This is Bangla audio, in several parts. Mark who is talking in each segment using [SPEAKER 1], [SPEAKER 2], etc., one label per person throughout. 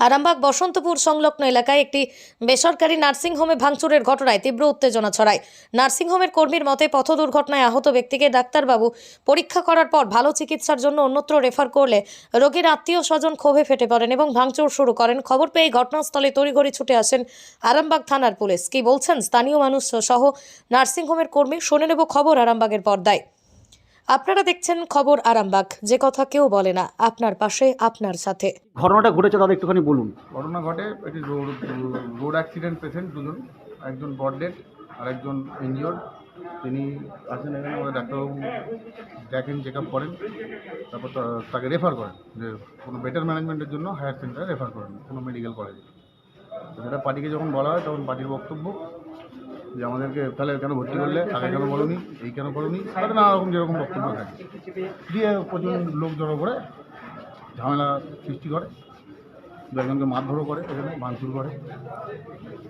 [SPEAKER 1] আরামবাগ বসন্তপুর সংলগ্ন এলাকায় একটি বেসরকারি নার্সিংহোমে ভাঙচুরের ঘটনায় তীব্র উত্তেজনা ছড়ায়। নার্সিংহোমের কর্মীর মতে পথ দুর্ঘটনায় আহত ব্যক্তিকে ডাক্তারবাবু পরীক্ষা করার পর ভালো চিকিৎসার জন্য অন্যত্র রেফার করলে রোগীর আত্মীয় স্বজন ক্ষোভে ফেটে পড়েন এবং ভাঙচুর শুরু করেন। খবর পেয়ে ঘটনাস্থলে তড়িঘড়ি ছুটে আসেন আরামবাগ থানার পুলিশ। কি বলছেন স্থানীয় মানুষ সহ নার্সিংহোমের কর্মী? শুনে নেব খবর আরামবাগের পর্দায়। আপনারা দেখছেন খবর আরামবাগ। যে কথা কেউ বলে না আপনার পাশে আপনার সাথে।
[SPEAKER 2] ঘটনাটা ঘটেছে দাদা একটুখানি বলুন।
[SPEAKER 3] ঘটনা ঘটে একটি রোড রোড অ্যাক্সিডেন্ট পেশেন্ট দুজন একজন বড ডেড আর একজন ইনজিওর্ড তিনি আসেন এখানে ওরা ডাক্তারবাবু দেখেন চেক আপ করেন। তারপর তাকে রেফার করেন যে কোনো বেটার ম্যানেজমেন্টের জন্য হায়ার সেন্টারে রেফার করেন কোনো মেডিকেল কলেজে সেটা পার্টিকে যখন বলা হয় তখন পার্টির বক্তব্য যে আমাদেরকে তাহলে কেন ভর্তি করলে? আগে কেন বলুনি? এই কেন করুনি তাদের নানা রকম যেরকম বক্তব্য থাকে। দিয়ে প্রচুর লোক জড়ো করে ঝামেলা সৃষ্টি করে। একজনকে মারধরও করে এখানে ভাঙচুর করে।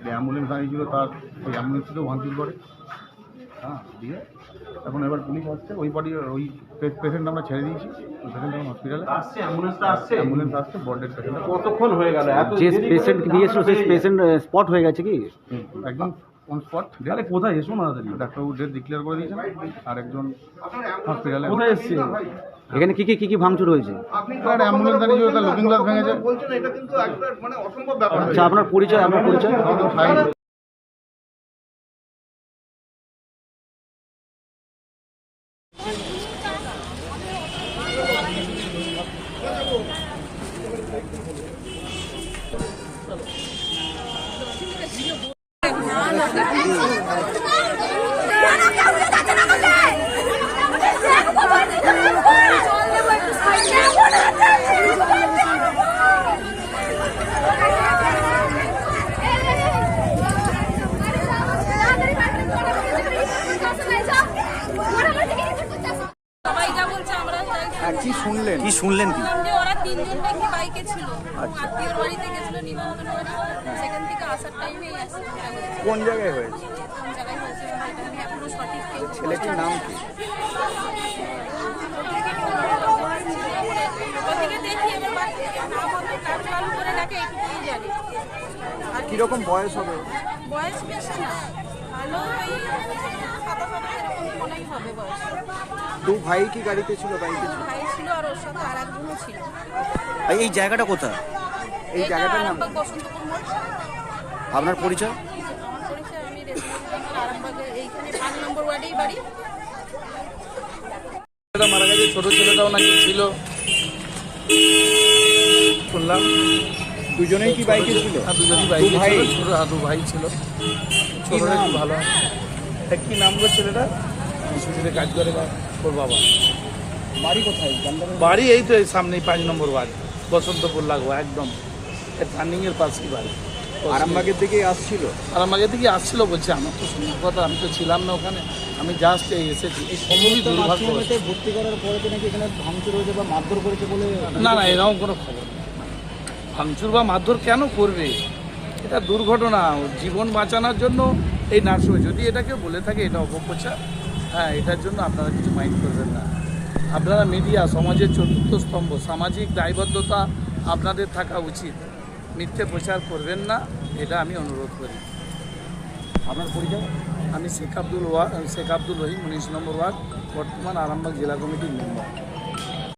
[SPEAKER 3] যে অ্যাম্বুলেন্স দাঁড়িয়েছিল তার ওই অ্যাম্বুলেন্সকেও ভাঙচুর করে। হ্যাঁ দিয়ে এখন এবার পুলিশ আসছে। ওই পার্টি ওই পেশেন্ট আমরা ছেড়ে দিয়েছি। ওই পেশেন্ট এখন হসপিটালে
[SPEAKER 4] আসছে অ্যাম্বুলেন্সটা আসছে?
[SPEAKER 3] অ্যাম্বুলেন্স আসছে বডেড পেশেন্ট
[SPEAKER 4] কতক্ষণ হয়ে গেল?
[SPEAKER 2] যে পেশেন্ট নিয়ে এসেছিল সেই পেশেন্ট স্পট হয়ে গেছে কি?
[SPEAKER 3] একজন অন স্পট
[SPEAKER 4] আরে কোথায়? এসো না তাড়াতাড়ি।
[SPEAKER 3] ডাক্তারবাবু ডেট ডিক্লেয়ার করে দিয়েছেন। আর একজন হসপিটালে
[SPEAKER 4] কোথায় এসছে?
[SPEAKER 2] এখানে কি কি কি কি ভাঙচুর হয়েছে?
[SPEAKER 3] অ্যাম্বুলেন্স লুকিং গ্লাস ভেঙেছে।
[SPEAKER 2] আচ্ছা আপনার পরিচয় আপনার পরিচয়?
[SPEAKER 3] আমাদের ফাইল
[SPEAKER 5] সবাই যা বলছে আমরা তাই শুনছি।
[SPEAKER 2] কি শুনলেন? কি শুনলেন? কি
[SPEAKER 5] ওরা তিনজন নাকি বাইকে ছিল আত্মীয়র বাড়িতে গেছিল নিমন্ত্রণ বাড়ি সেখান থেকে আসার টাইমে
[SPEAKER 2] কোন জায়গায় হয়েছে?
[SPEAKER 5] কোন জায়গায় হয়েছে? আমি এখনও সঠিক
[SPEAKER 2] ছেলেটির নাম কি? কীরকম বয়স হবে?
[SPEAKER 5] বয়স বেশি না। ভালো ওই সাতাশ আঠাশ এরকম মনেই হবে বয়স।
[SPEAKER 2] দু ভাই কি গাড়িতে ছিল বাইকে ছিল?
[SPEAKER 5] আর ওর সাথে আর একজনও ছিল
[SPEAKER 2] এই জায়গাটা কোথায়? এই
[SPEAKER 5] এটা
[SPEAKER 2] জায়গাটার নাম?
[SPEAKER 5] আরামবাগ বসন্তপুর মোড়
[SPEAKER 2] আপনার পরিচয়?
[SPEAKER 5] আমার পরিচয় আমি আরামবাগে এইখানে পাঁচ নম্বর ওয়ার্ডেই বাড়ি।
[SPEAKER 6] ছেলেটা মারা গেছে ছোট ছেলেটাও নাকি ছিল। শুনলাম
[SPEAKER 2] দুজনেই কি বাইকে ছিল?
[SPEAKER 6] আর দুজনই বাইকে
[SPEAKER 2] দু ভাই?
[SPEAKER 6] ছিল। ছোট আর দু ভাই ছিল। ছোটটা একটু ভালো। তা কি নাম গো ছেলেটা সুযোগে কাজ করে বা ওর বাবা।
[SPEAKER 2] বাড়ি কোথায়?
[SPEAKER 6] বাড়ি এই তো এই সামনেই পাঁচ নম্বর বাড়ি বসন্তপুর লাগবো একদম। টার্নিং এর পাশেই বাড়ি।
[SPEAKER 2] আরামবাগের দিকে আসছিল?
[SPEAKER 6] আর আমাকে থেকে আসছিল বলছে আমার তো শুনে কথা আমি তো ছিলাম না ওখানে আমি জাস্ট এই এসেছি। এই খুবই দুর্ভাগ্য
[SPEAKER 2] ভর্তি করার পরে নাকি এখানে ভাঙচুর হয়েছে বা মারধর করেছে বলে
[SPEAKER 6] না না এরকম কোনো খবর নেই। ভাঙচুর বা মারধর কেন করবে? এটা দুর্ঘটনা। জীবন বাঁচানোর জন্য এই নার্সিং যদি এটাকে বলে থাকে এটা অপপ্রচার। হ্যাঁ এটার জন্য আপনারা কিছু মাইন্ড করবেন না। আপনারা মিডিয়া সমাজের চতুর্থ স্তম্ভ সামাজিক দায়বদ্ধতা আপনাদের থাকা উচিত। মিথ্যে প্রচার করবেন না এটা আমি অনুরোধ করি।
[SPEAKER 2] আপনার পরিচয়?
[SPEAKER 6] আমি শেখ আব্দুল ওয়া শেখ আব্দুল রহিম উনিশ নম্বর ওয়ার্ড বর্তমান আরামবাগ জেলা কমিটির মেম্বার।